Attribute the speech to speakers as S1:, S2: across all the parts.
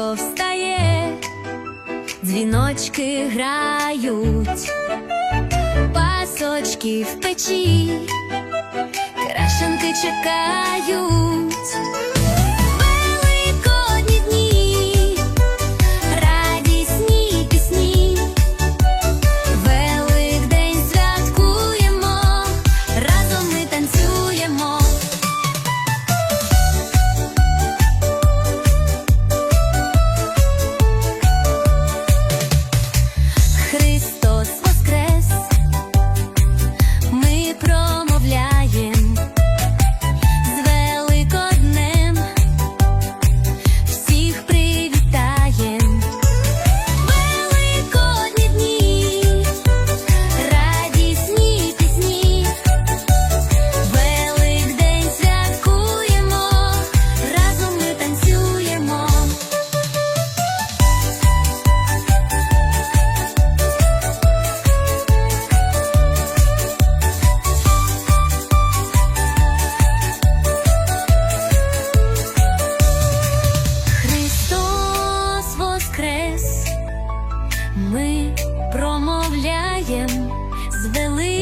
S1: ранко встає, дзвіночки грають, пасочки в печі, крашенки чекають. Really.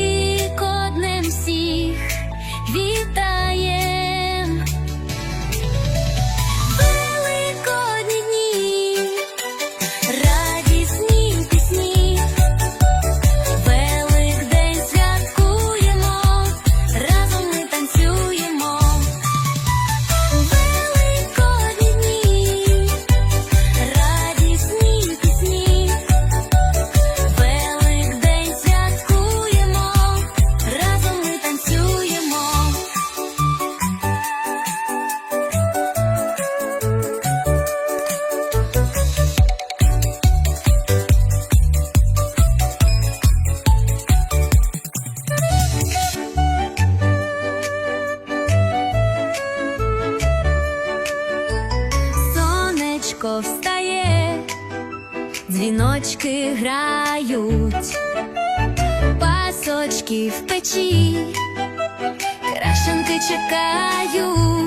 S1: сонечко встає, дзвіночки грають, пасочки в печі, крашенки чекають.